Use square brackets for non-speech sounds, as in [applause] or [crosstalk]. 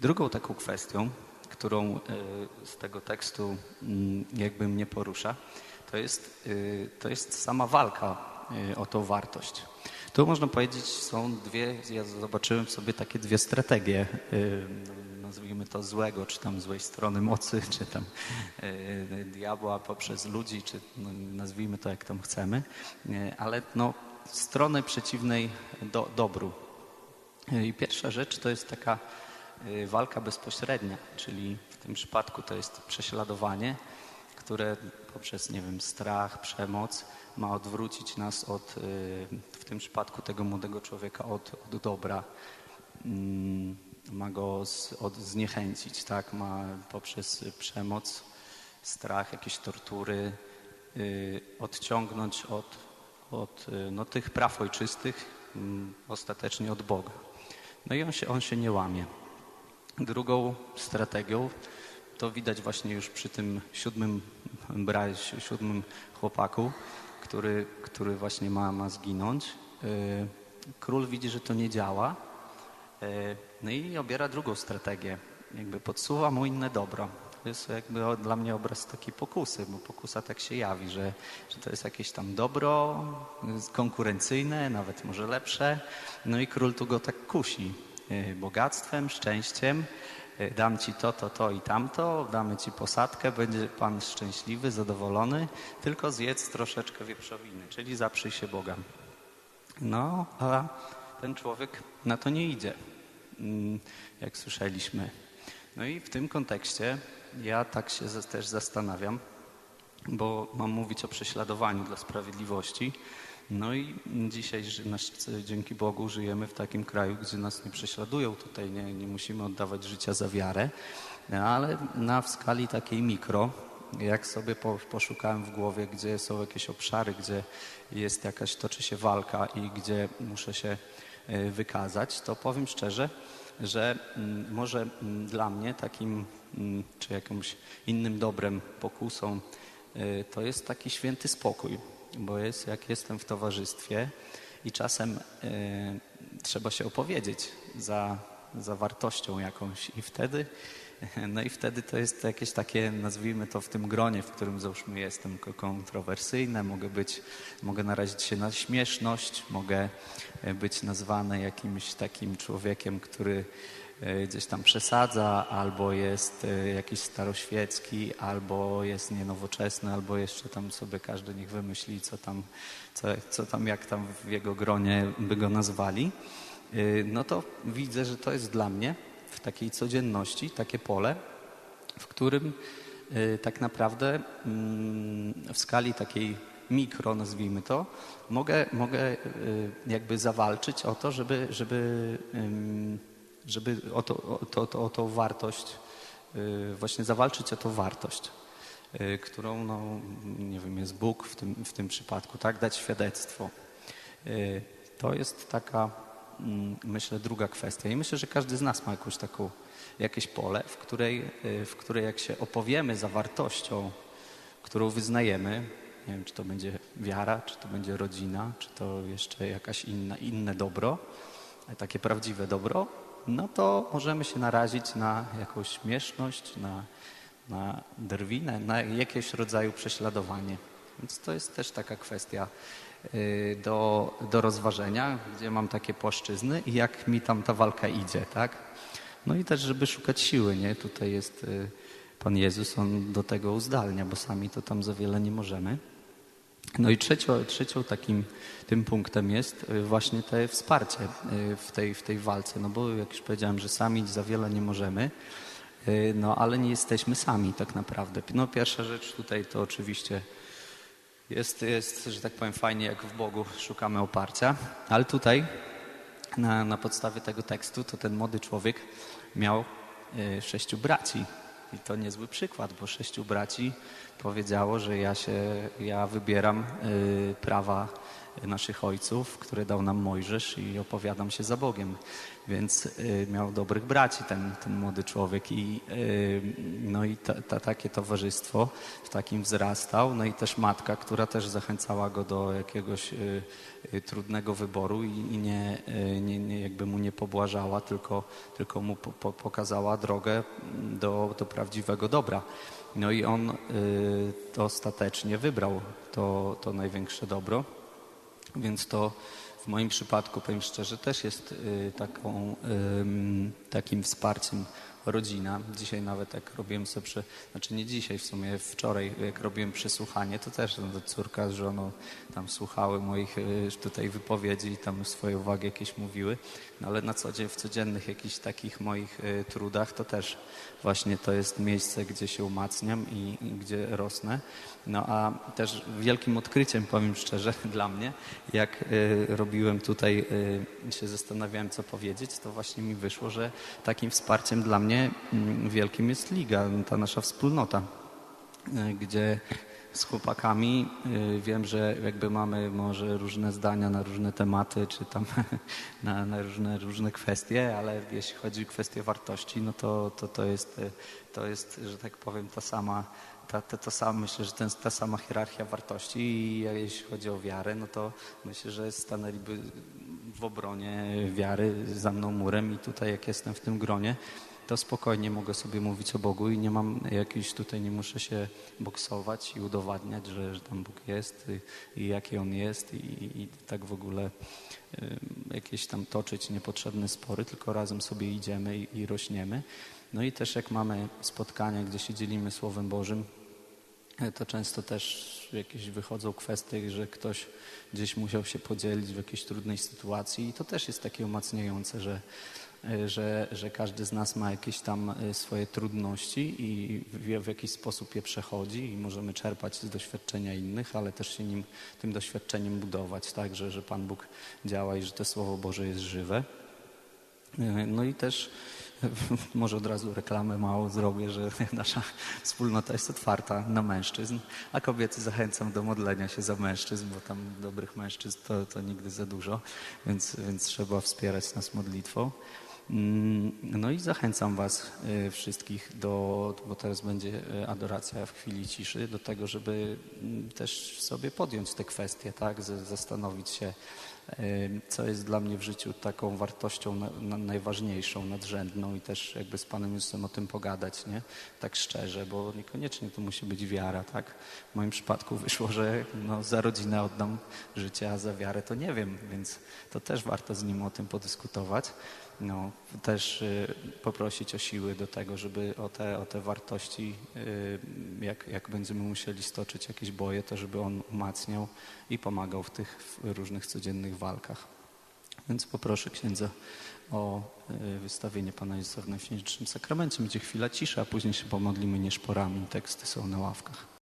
Drugą taką kwestią, którą y, z tego tekstu mm, jakby mnie porusza, to jest, y, to jest sama walka y, o tą wartość. Tu można powiedzieć, są dwie, ja zobaczyłem sobie takie dwie strategie, nazwijmy to złego, czy tam złej strony mocy, czy tam diabła poprzez ludzi, czy no, nazwijmy to jak tam chcemy, ale no, strony przeciwnej do, dobru. I pierwsza rzecz to jest taka walka bezpośrednia, czyli w tym przypadku to jest prześladowanie, które poprzez, nie wiem, strach, przemoc ma odwrócić nas od, y, w tym przypadku tego młodego człowieka od, od dobra. Mm, ma go z, od, zniechęcić, tak? Ma poprzez przemoc, strach, jakieś tortury y, odciągnąć od, od no, tych praw ojczystych, mm, ostatecznie od Boga. No i on się, on się nie łamie. Drugą strategią to widać właśnie już przy tym siódmym, siódmym chłopaku, który, który właśnie ma, ma zginąć. E, król widzi, że to nie działa, e, no i obiera drugą strategię. Jakby podsuwa mu inne dobro. To jest jakby dla mnie obraz takiej pokusy, bo pokusa tak się jawi, że, że to jest jakieś tam dobro konkurencyjne, nawet może lepsze. No i król tu go tak kusi. E, bogactwem, szczęściem. E, dam ci to, to, to i tamto, damy ci posadkę, będzie pan szczęśliwy, zadowolony, tylko zjedz troszeczkę wieprzowiny, czyli zaprzyj się Boga. No, a ten człowiek na to nie idzie, mm, jak słyszeliśmy. No i w tym kontekście ja tak się też zastanawiam, bo mam mówić o prześladowaniu dla sprawiedliwości, no i dzisiaj dzięki Bogu żyjemy w takim kraju, gdzie nas nie prześladują. Tutaj nie, nie musimy oddawać życia za wiarę, ale na w skali takiej mikro, jak sobie po, poszukałem w głowie, gdzie są jakieś obszary, gdzie jest jakaś, toczy się walka i gdzie muszę się e, wykazać, to powiem szczerze, że mm, może mm, dla mnie takim, mm, czy jakimś innym dobrem, pokusą, e, to jest taki święty spokój bo jest jak jestem w towarzystwie i czasem y, trzeba się opowiedzieć za, za wartością jakąś i wtedy [laughs] no i wtedy to jest jakieś takie, nazwijmy to w tym gronie, w którym załóżmy jestem kontrowersyjne, mogę być, mogę narazić się na śmieszność, mogę e, być nazwany jakimś takim człowiekiem, który gdzieś tam przesadza, albo jest e, jakiś staroświecki, albo jest nienowoczesny, albo jeszcze tam sobie każdy niech wymyśli, co tam, co, co tam, jak tam w jego gronie by go nazwali, e, no to widzę, że to jest dla mnie w takiej codzienności takie pole, w którym tak naprawdę mm, w skali takiej mikro, nazwijmy to, mogę, mogę jakby zawalczyć o to, żeby, żeby żeby o, to, o, to, o tą wartość, y, właśnie zawalczyć o tą wartość, y, którą, no, nie wiem, jest Bóg w tym, w tym przypadku, tak, dać świadectwo. Y, to jest taka, mm, myślę, druga kwestia. I myślę, że każdy z nas ma jakąś taką, jakieś pole, w której, w której jak się opowiemy za wartością, którą wyznajemy, nie wiem, czy to będzie wiara, czy to będzie rodzina, czy to jeszcze jakaś inna, inne dobro, takie prawdziwe dobro, no to możemy się narazić na jakąś śmieszność, na, na drwinę, na jakiegoś rodzaju prześladowanie. Więc to jest też taka kwestia y, do, do rozważenia, gdzie mam takie płaszczyzny i jak mi tam ta walka idzie, tak? No i też, żeby szukać siły, nie? Tutaj jest y, Pan Jezus, On do tego uzdalnia, bo sami to tam za wiele nie możemy. No i trzecią, trzecią takim tym punktem jest y, właśnie to wsparcie y, w tej, w tej walce, no bo jak już powiedziałem, że sami za wiele nie możemy, y, no ale nie jesteśmy sami tak naprawdę. No pierwsza rzecz tutaj to oczywiście jest, jest że tak powiem fajnie jak w Bogu szukamy oparcia, ale tutaj na, na podstawie tego tekstu to ten młody człowiek miał sześciu braci i to niezły przykład, bo sześciu braci powiedziało, że ja się, ja wybieram y, prawa naszych ojców, które dał nam Mojżesz i opowiadam się za Bogiem. Więc y, miał dobrych braci ten, ten młody człowiek i, y, no i ta, ta, takie towarzystwo w takim wzrastał. No i też matka, która też zachęcała go do jakiegoś y, y, trudnego wyboru i, i nie, y, nie, nie, jakby mu nie pobłażała, tylko, tylko mu po, po, pokazała drogę do, do prawdziwego dobra. No i on y, ostatecznie wybrał to, to największe dobro. Więc to w moim przypadku, powiem szczerze, też jest y, taką, takim wsparciem rodzina. Dzisiaj nawet jak robiłem sobie, znaczy nie dzisiaj, w sumie wczoraj jak robiłem przesłuchanie, to też no, córka z żoną tam słuchały moich y, tutaj wypowiedzi i tam swoje uwagi jakieś mówiły, no, ale na co dzień, w codziennych jakichś takich moich y, trudach to też właśnie to jest miejsce, gdzie się umacniam i, i gdzie rosnę. No a też wielkim odkryciem, powiem szczerze, [laughs] dla mnie, jak y, robiłem tutaj, się zastanawiałem, co powiedzieć, to właśnie mi wyszło, że takim wsparciem dla mnie mm, wielkim jest Liga, ta nasza wspólnota, y, gdzie z chłopakami y, wiem, że jakby mamy może różne zdania na różne tematy, czy tam [laughs] na, na różne, różne kwestie, ale jeśli chodzi o kwestie wartości, no to, to, to, jest, y, to jest, że tak powiem, ta sama ta, ta, to samo, myślę, że ten, ta sama hierarchia wartości i jeśli chodzi o wiarę, no to myślę, że stanęliby w obronie wiary za mną murem i tutaj jak jestem w tym gronie, to spokojnie mogę sobie mówić o Bogu i nie mam jakiś tutaj, nie muszę się boksować i udowadniać, że, że tam Bóg jest i, i jaki On jest i, i tak w ogóle y, jakieś tam toczyć niepotrzebne spory, tylko razem sobie idziemy i, i rośniemy. No i też jak mamy spotkania, gdzie się dzielimy Słowem Bożym, to często też jakieś wychodzą kwestie, że ktoś gdzieś musiał się podzielić w jakiejś trudnej sytuacji i to też jest takie umacniające, że, że, że każdy z nas ma jakieś tam swoje trudności i w, w jakiś sposób je przechodzi i możemy czerpać z doświadczenia innych, ale też się nim, tym doświadczeniem budować, tak, że, że Pan Bóg działa i że to Słowo Boże jest żywe. No i też [laughs] może od razu reklamę mało zrobię, że [laughs] nasza wspólnota jest otwarta na mężczyzn, a kobiety zachęcam do modlenia się za mężczyzn, bo tam dobrych mężczyzn to, to nigdy za dużo, więc, więc trzeba wspierać nas modlitwą. Mm, no i zachęcam Was y, wszystkich do, bo teraz będzie y, adoracja w chwili ciszy, do tego, żeby mm, też sobie podjąć te kwestie, tak, zastanowić się, co jest dla mnie w życiu taką wartością na, na najważniejszą, nadrzędną i też jakby z Panem Jezusem o tym pogadać, nie? Tak szczerze, bo niekoniecznie to musi być wiara, tak? W moim przypadku [laughs] wyszło, że no, za rodzinę oddam życie, a za wiarę to nie wiem, więc to też warto z nim o tym podyskutować no, też y, poprosić o siły do tego, żeby o te, o te wartości, y, jak, jak będziemy musieli stoczyć jakieś boje, to żeby on umacniał i pomagał w tych różnych codziennych walkach. Więc poproszę księdza o y, wystawienie Pana Jezusa w Najświętszym Sakramencie. Będzie chwila ciszy, a później się pomodlimy nieszporami. Teksty są na ławkach.